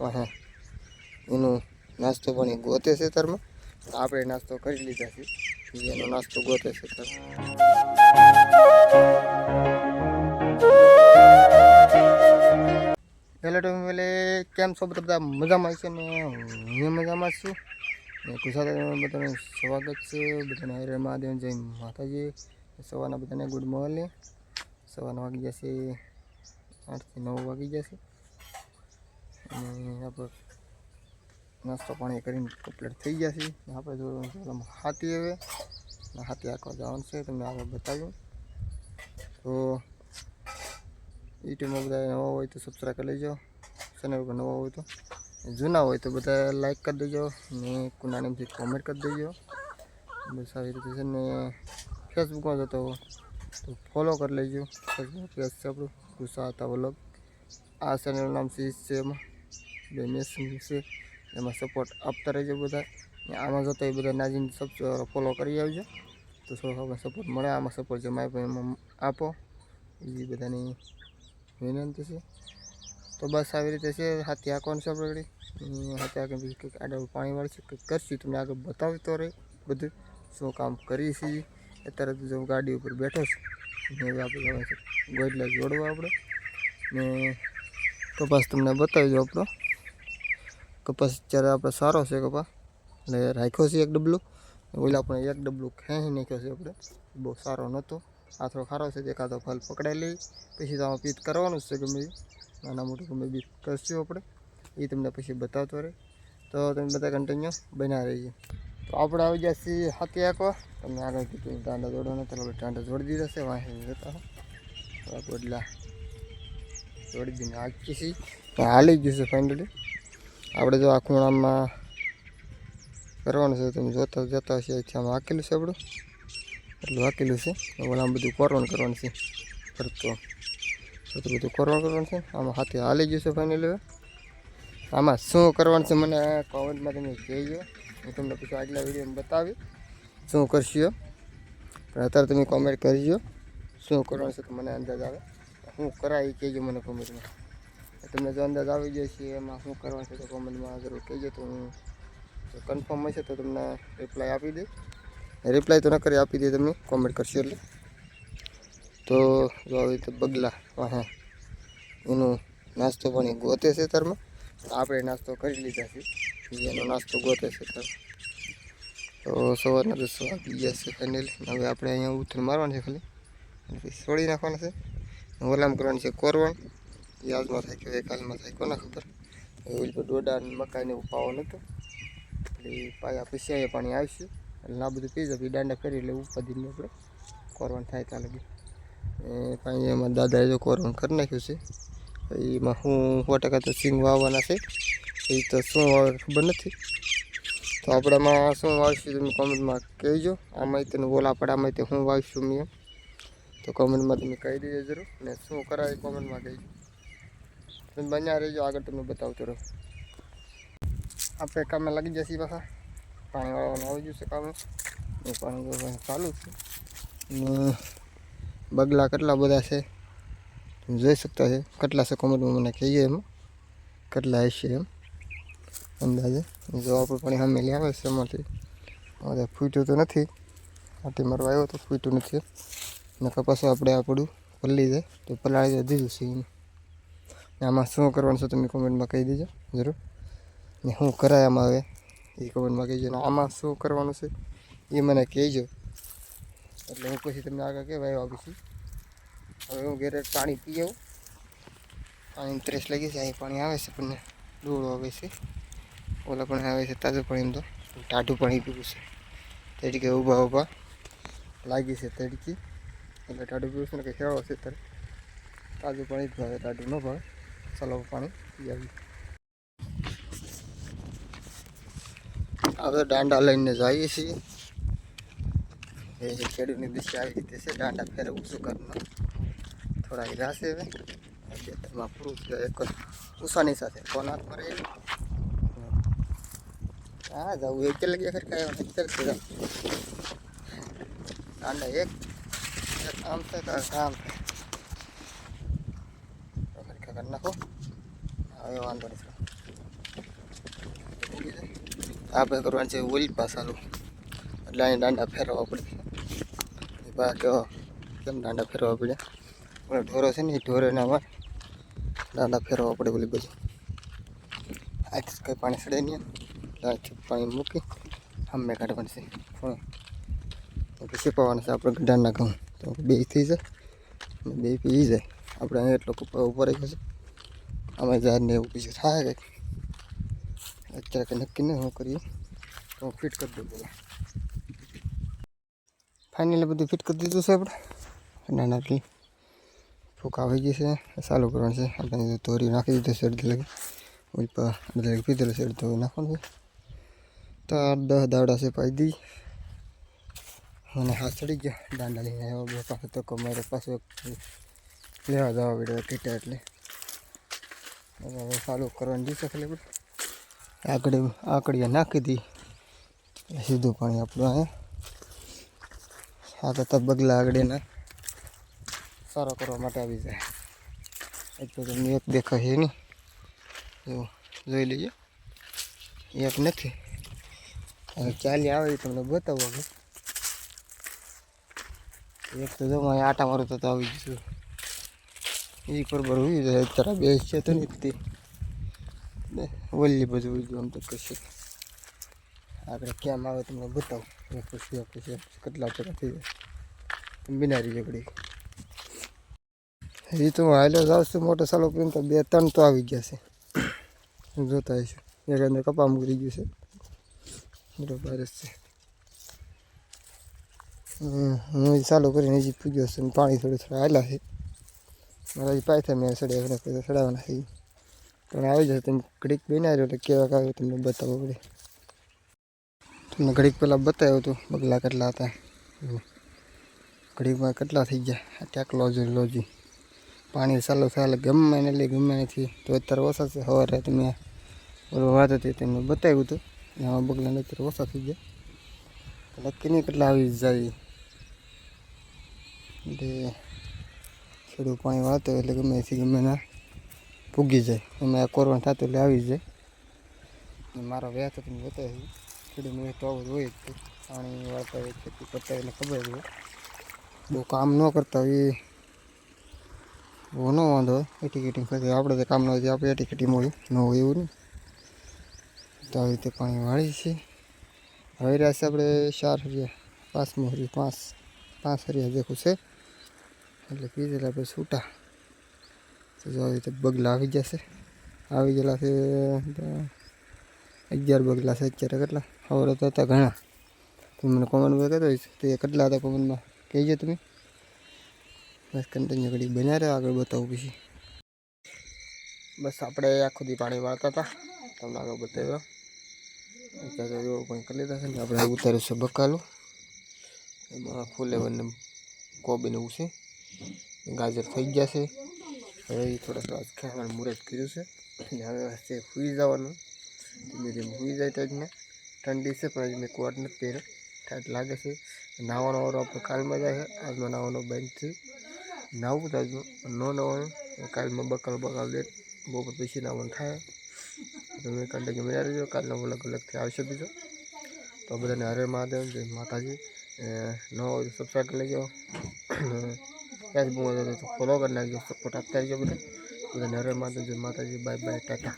વાહે એનું નાસ્તો પણ એ ગોતે છે તરમાં. આપણે નાસ્તો કરી લીધા છે. એનો નાસ્તો ગોતે છે તર. હેલો તો પેલે કેમ છો બધા? મજામાં છે ને? હું મજામાં છું. ને ગુજરાત બધાનું સ્વાગત છે. બધાને હરે મહાદેવ, જય માતાજી. સવારના બધાને ગુડ મોર્નિંગ. સવારના વાગી જશે. આઠથી નવ વાગી જશે. અને આપણે નાસ્તો પાણી કરીને કમ્પ્લીટ થઈ ગયા છે. આપણે જો હાથી હવે હાથી આખો જવાનું છે, તમને આગળ બતાવ્યું તો યુટ્યુબમાં બધા નવા હોય તો સબસ્ક્રાઈબ કરી લેજો. ચેનલ પર નવા હોય તો. જૂના હોય તો બધા લાઈક કરી દેજો. ને કુનાનીમથી કોમેન્ટ કરી દેજો. બસ આવી રીતે છે ને ફેસબુકમાં જતો તો ફોલો કરી લેજો. ફેસબુક પેજ છે આપણું ગુસ્સા હતા વલગ આ ચેનલનું નામ સીઝ છે એમાં. મેસ છે, એમાં સપોર્ટ આપતા રહેજો બધા. આમાં જતો એ બધા નાજીને સબ ફોલો કરી આવજો. તો થોડો સપોર્ટ મળે, આમાં સપોર્ટ જમાય પણ એમાં આપો. એ બધાની વિનંતી છે. તો બસ આવી રીતે છે, હાથી આંકવાનું છે આપણે હાથી આંકી કંઈક આડા પાણી વાળશે કંઈક કરશું, તમને આગળ બતાવતો રહી બધું. શું કામ કરીએ છીએ? અત્યારે તો જો ગાડી ઉપર બેઠો છું. ને આપણે જવાનું છે ગોડલા જોડવા આપણે. ને તો બસ તમને બતાવી દો આપણો. કપાસ અત્યારે આપણે સારો છે કપાસ, અને રાખ્યો છે એક ડબલું, ઓલા આપણે એક ડબલું ખેંચી નાખ્યો છે આપણે. બહુ સારો નહોતો. આ થોડો ખારો છે એકાદો ફલ પકડાઈ લઈ પછી તો આમાં પીત કરવાનું જ છે ગમે નાના મોટું ગમે બી કરશું આપણે. એ તમને પછી બતાવતો રહે. તો તમે બધા કન્ટિન્યુ બના રહીએ. તો આપણે આવી ગયા છીએ હાથી આંકવા. તમને આગળ કીધું દાંડા જોડવાના ત્યારે આપણે દાંડા જોડી દીધા છે, વાંહી જતા તો આ ગોડલા જોડી દઈને હાંકી છીએ. તો હાલી ગયું છે ફાઇનલી આપણે જો આ ખૂણામાં કરવાનું છે, તમે જોતા જતા હશે આમાં હાકેલું છે આપણું. એટલું હાકેલું છે. આમ બધું કોરવાનું કરવાનું છે. ફરતો. ફરતું બધું કોરવાનું કરવાનું છે. આમાં હાથે હાલી ગયું છે ફાઇનલ આમાં શું કરવાનું છે મને કોમેન્ટમાં તમે કહેજો. હું તમને પછી આગલા વિડીયોમાં બતાવી શું કરશો. પણ અત્યારે તમે કોમેન્ટ કરજો. શું કરવાનું છે તો મને અંદાજ આવે. કરાય એ કહેજો મને કોમેન્ટમાં તમને જો અંદાજ આવી જાય છે એમાં શું કરવાનું છે તો કોમેન્ટમાં જરૂર કહેજો. તો હું કન્ફર્મ હશે તો તમને રિપ્લાય આપી દે રિપ્લાય તો ન કરી, આપી દે તમે કોમેન્ટ કરશો એટલે. તો જો આવી રીતે બગલા હા એનું નાસ્તો પણ એ ગોતે છે તરમાં. આપણે નાસ્તો કરી લીધા છે. એનો નાસ્તો ગોતે છે તર તો સવારના દસ આપી ગયા છે ફાઇનલી હવે આપણે અહીંયા ઉથલ મારવાનું છે ખાલી. છોડી નાખવાના છે. ઓલામ કરવાનું છે કોરવણ. એ આજમાં થાય કે કાલમાં થાય કોને ખબર એવું પર ડોડા મકાઈને એવું પાવો નહોતો એટલે એ પાયા અહીંયા પાણી આવશે એટલે આ બધું પી જાય દાંડા કરી એટલે ઉપાદીને આપણે. કોરવણ થાય ત્યાં લગી. એ પાણી એમાં દાદાએ જો કોરવણ કરી નાખ્યું છે. એમાં હું સો ટકા તો સિંગ વાવવાના છે. એ તો શું વાવે ખબર નથી. તો આપણામાં શું વાવીશું તમે કોમેન્ટમાં કહેજો. આમાં પડે પડામાં તે હું વાવીશું મેં. તો કોમેન્ટમાં તમે કહી દેજો જરૂર. ને શું કરાય એ કોમેન્ટમાં કહેજો. તમે બન્યા રહેજો, આગળ તમને બતાવતો રહો. આપણે કામે લાગી જશે પાછા. પાણી વાળવાનું આવી જશે કામે. એ પાણી ચાલુ છે. ને બગલા કેટલા બધા છે? તમે જોઈ શકતા છે. કેટલા છે કોમેન્ટમાં મને કહીએ એમ. કેટલા હશે એમ. અંદાજે. જો પણ પાણી સામે લઈ આવે છે એમાંથી. હવે ફૂટ્યું તો નથી. આટી મારવા આવ્યો તો ફૂટ્યું નથી. ને કપાસ આપણે આપણું પલ્લી જાય. તો પલાળી દીધું છે એને. આમાં શું કરવાનું છે તમે કોમેન્ટમાં કહી દેજો, જરૂર. ને શું કરાય આમાં હવે, એ કોમેન્ટમાં કહેજો. ને આમાં શું કરવાનું છે, એ મને કહેજો. એટલે હું પછી તમને આગળ કહેવાય આપીશું હવે હું ઘેરે પાણી પી આવું પાણી ત્રેસ લાગી છે અહીં પાણી આવે છે પણ ડોળો આવે છે. ઓલા પણ આવે છે, તાજું પાણી તો. ટાઢું પાણી પીવું છે. તડકે ઊભા ઊભા લાગી છે તડકી. એટલે ટાઢું પીવું છે ને કે ખેડો છે ત્યારે તાજું પાણી ભાવે, ટાઢું ન ભાવે. ચાલો પાણી પી આવી હવે દાંડા લઈને જઈએ છીએ એ ખેડૂતની દિશા આવી રીતે છે દાંડા ફેરવું શું કરવાનું થોડા હીરા છે હવે ખેતરમાં પૂરું થયું એક ઉષાની સાથે ફોન હાથ પર હા જવું એક લગી ખરખા અત્યારે છે દાંડા એક એક કામ છે કે કામ છે તો ખરખા કરી નાખો હવે વાંધો નથી. આપણે કરવાનું છે ઓલી પાસાનું એટલે અહીં દાંડા ફેરવવા પડે. બા કેવો કેમ દાંડા ફેરવવા પડ્યા? પણ ઢોરો છે ને, એ ઢોરોને અમારે દાંડા ફેરવવા પડે ઓલી બાજુ. આજથી કંઈ પાણી સડે નહીં. આજથી પાણી મૂકી અમે કાઢવાનું છે. પણ પછી પાવાનું છે આપણે ગઢાના ઘઉં. તો બે થઈ જાય. બે પી જાય. આપણે અહીં એટલો ઉપર ગયો છે. આમાં ઝાડને એવું બીજું થાય કંઈક. અત્યારે કંઈ નક્કી નહીં હું કરીએ. તો હું ફિટ કરી દઉં પેલા ફાઇનલી બધું ફિટ કરી દીધું છે આપણે. નાના એટલી ફૂક આવી ગઈ છે. ચાલુ કરવાનું છે. આપણે ધોરી નાખી દીધું શેડ લગી. ઉપર પર બધા પીધેલું શેડ તો નાખવાનું છે. તો આઠ દસ દાવડા છે પાઈ દી. અને હાથ ચડી ગયા. દાંડા લઈને આવ્યો. બે પાસે તો કમારે પાસે લેવા જવા પડ્યો, ટીટા એટલે. હવે કરવાની દિવસે ખાલી આપણે આગળ આકડીએ નાખી દી. સીધું પાણી આપણું અહીંયા આ કરતાં બગલા આગળના સારો કરવા માટે આવી જાય. એટલે તમને એક દેખાય છે નહીં એવું જોઈ લેજો. એક નથી. હવે ચાલી આવે એ તમને બતાવો એક તો જો આટા મારું તો તો આવી જશું એ બરોબર હોઈ જાય અત્યારે બે છે તો નહીં તે. ને ઓલી બધું હોઈ ગયું આમ તો કશે. આગળ કેમ આવે તમને બતાવું. ખુશી પછી કેટલા ટકા થઈ જાય બિનારી જગડી એ તો હાલ્યો જાઉં છું મોટો સાલો કરીને તો બે, ત્રણ તો આવી ગયા છે. જોતા આવીશું. એક અંદર કપા મૂકી ગયું છે. બરોબર છે. હું ચાલુ કરીને હજી પૂગ્યો છે. પાણી થોડું થોડું હાલ્યા છે. મારા હજી પાયથા મેં સડે એના પછી સડાવવાના છે પણ આવી જશે તમે ઘડીક બનાવ્યો એટલે કેવા આવ્યો તમને બતાવો પડે. તમને ઘડીક પહેલાં બતાવ્યું હતું બગલા કેટલા હતા. ઘડીકમાં કેટલા થઈ ગયા? ક્યાંક લોજી લોજી. પાણી ચાલુ થાય ગમે એને એટલે ગમે નથી. તો અત્યારે ઓછા છે, સવારે તમે ઓલો વાત હતી તેમને બતાવ્યું હતું. એમાં બગલાને અત્યારે ઓછા થઈ ગયા. નક્કી નહીં, કેટલા આવી જાય. એટલે છેડું પાણી વાળતો એટલે ગમે એથી ગમે ના પૂગી જાય. એમાં કોરવાનું થતું એટલે આવી જાય. ને મારો વ્યાજ તો તમને બતાવી છેડું મેં તો આવું જ હોય જ તે. પાણી વાળતા હોય ખેતી કરતા હોય એટલે ખબર જ હોય. બહુ કામ ન કરતા હોય એ. બહુ ન વાંધો. હોય એટી કેટિંગ કરતી આપણે તો કામ ન હોય આપણે એટી કેટી મળ્યું ન હોય એવું નહીં. તો આવી રીતે પાણી વાળી છે. હવે રહ્યા છે આપણે ચાર હરિયા પાંચમો હરિયો, પાંચ પાંચ હરિયા દેખું છે. એટલે કીધેલા આપણે છૂટા. તો જો રીતે બગલા આવી જશે આવી ગયેલા છે, અગિયાર બગલા છે અત્યારે કેટલા? ખબર તો હતા ઘણા. તમે મને કોમનમાં કહેતો હોય તો એ કેટલા હતા કોમનમાં કહેજો તમે. બસ કન્ટિન્યુ ઘડી બન્યા રહ્યો આગળ બતાવું પછી. બસ આપણે આખું દી પાણી વાળતા હતા. તમને આગળ બતાવ્યો. અત્યારે એવું કંઈ કરી લીધા છે ને આપણે ઉતાર્યું છે બકાલું. એમાં ફૂલે બંને કોબીને એવું છે. ગાજર થઈ ગયા છે હવે એ થોડા થોડા ખાવાનું કર્યું છે. અને હવે હશે સૂઈ જવાનું. ધીમે ધીમે સૂઈ જાય તો ઠંડી છે, પણ હજી મેં કોટ નથી પહેર્યો. ઠાટ લાગે છે. નાવાનો વારો આપણે કાલમાં જાય છે આજમાં નાવાનો બંધ છે. નાવું તો આજનું. ન નાવાનું કાલમાં બકાલ બકાલ દે. બપોર પછી નાવાનું થાય. તમે કન્ટિન્યુ મળ્યા રહેજો કાલનો અલગ અલગથી આવશે બીજો. તો બધાને હરે મહાદેવ. જય માતાજી. ન હોય તો સબસ્ક્રાઈબ કરી લેજો. ફેસબુકમાં તો ફોલો કરી નાખજો સપોર્ટ આપતા રહેજો બધા. બધાને હરે જય માતાજી, બાય બાય, ટાટા.